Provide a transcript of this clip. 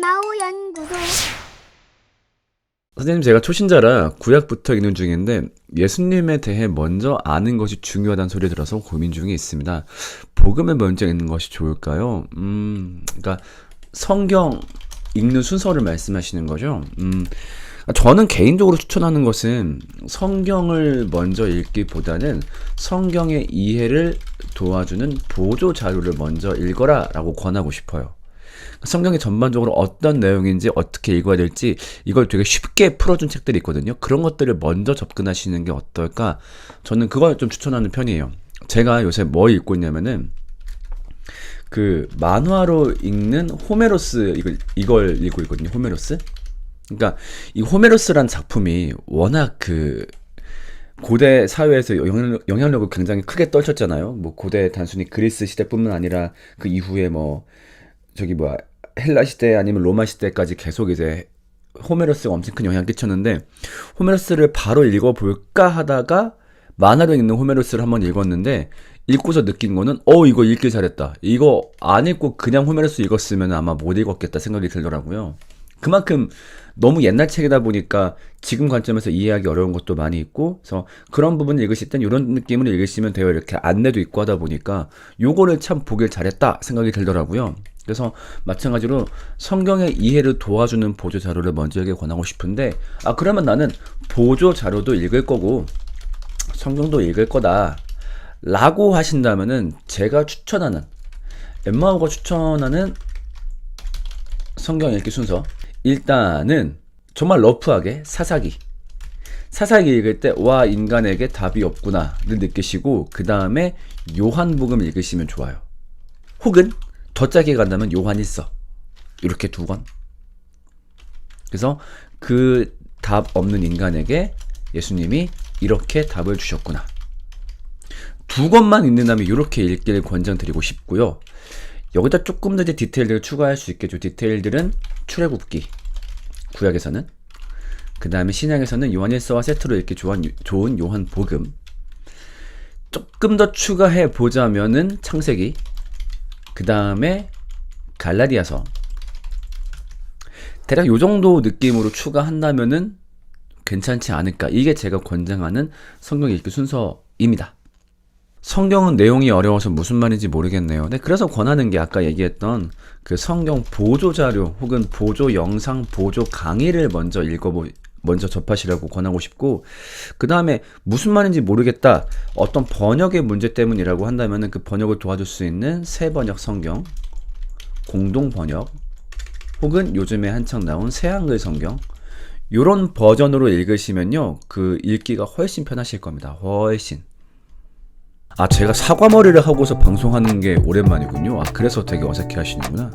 엠마오 연구소 선생님 제가 초신자라 구약부터 읽는 중인데 예수님에 대해 먼저 아는 것이 중요하다는 소리 들어서 고민 중에 있습니다. 복음을 먼저 읽는 것이 좋을까요? 음, 그러니까 성경 읽는 순서를 말씀하시는 거죠. 음, 저는 개인적으로 추천하는 것은 성경을 먼저 읽기보다는 성경의 이해를 도와주는 보조 자료를 먼저 읽어라라고 권하고 싶어요. 성경이 전반적으로 어떤 내용인지 어떻게 읽어야 될지 이걸 되게 쉽게 풀어준 책들이 있거든요. 그런 것들을 먼저 접근하시는 게 어떨까? 저는 그걸 좀 추천하는 편이에요. 제가 요새 뭐 읽고 있냐면은 그 만화로 읽는 호메로스 이걸 이걸 읽고 있거든요. 호메로스. 그러니까 이 호메로스란 작품이 워낙 그 고대 사회에서 영향력, 영향력을 굉장히 크게 떨쳤잖아요. 뭐 고대 단순히 그리스 시대뿐만 아니라 그 이후에 뭐 저기 뭐야 헬라 시대 아니면 로마 시대까지 계속 이제 호메로스가 엄청 큰 영향을 끼쳤는데 호메로스를 바로 읽어볼까 하다가 만화로 읽는 호메로스를 한번 읽었는데 읽고서 느낀 거는 어 이거 읽기 잘했다. 이거 안 읽고 그냥 호메로스 읽었으면 아마 못 읽었겠다 생각이 들더라고요. 그만큼 너무 옛날 책이다 보니까 지금 관점에서 이해하기 어려운 것도 많이 있고 그래서 그런 부분을 읽으실 땐 이런 느낌을 읽으시면 돼요. 이렇게 안내도 있고 하다 보니까 요거를 참 보길 잘했다 생각이 들더라고요 그래서 마찬가지로 성경의 이해를 도와주는 보조 자료를 먼저에게 권하고 싶은데 아 그러면 나는 보조 자료도 읽을 거고 성경도 읽을 거다 라고 하신다면은 제가 추천하는 엠마오가 추천하는 성경 읽기 순서 일단은 정말 러프하게 사사기 사사기 읽을 때 와 인간에게 답이 없구나를 느끼시고 그 다음에 요한복음 읽으시면 좋아요. 혹은 더 짜게 간다면 요한 일서 이렇게 두 권. 그래서 그 답 없는 인간에게 예수님이 이렇게 답을 주셨구나. 두 권만 읽는다면 이렇게 읽기를 권장드리고 싶고요. 여기다 조금 더 이제 디테일들을 추가할 수 있겠죠. 디테일들은 출애굽기 구약에서는 그 다음에 신약에서는 요한일서와 세트로 읽기 좋은 요한복음 조금 더 추가해 보자면은 창세기 그 다음에 갈라디아서. 대략 요 정도 느낌으로 추가한다면은 괜찮지 않을까? 이게 제가 권장하는 성경 읽기 순서입니다. 성경은 내용이 어려워서 무슨 말인지 모르겠네요. 네, 그래서 권하는 게 아까 얘기했던 그 성경 보조 자료 혹은 보조 영상 보조 강의를 먼저 읽어보 먼저 접하시라고 권하고 싶고 그 다음에 무슨 말인지 모르겠다 어떤 번역의 문제 때문이라고 한다면 그 번역을 도와줄 수 있는 새 번역 성경 공동 번역 혹은 요즘에 한창 나온 새 한글 성경 요런 버전으로 읽으시면요 그 읽기가 훨씬 편하실 겁니다. 훨씬. 아 제가 사과머리를 하고서 방송하는 게 오랜만이군요. 아 그래서 되게 어색해 하시는구나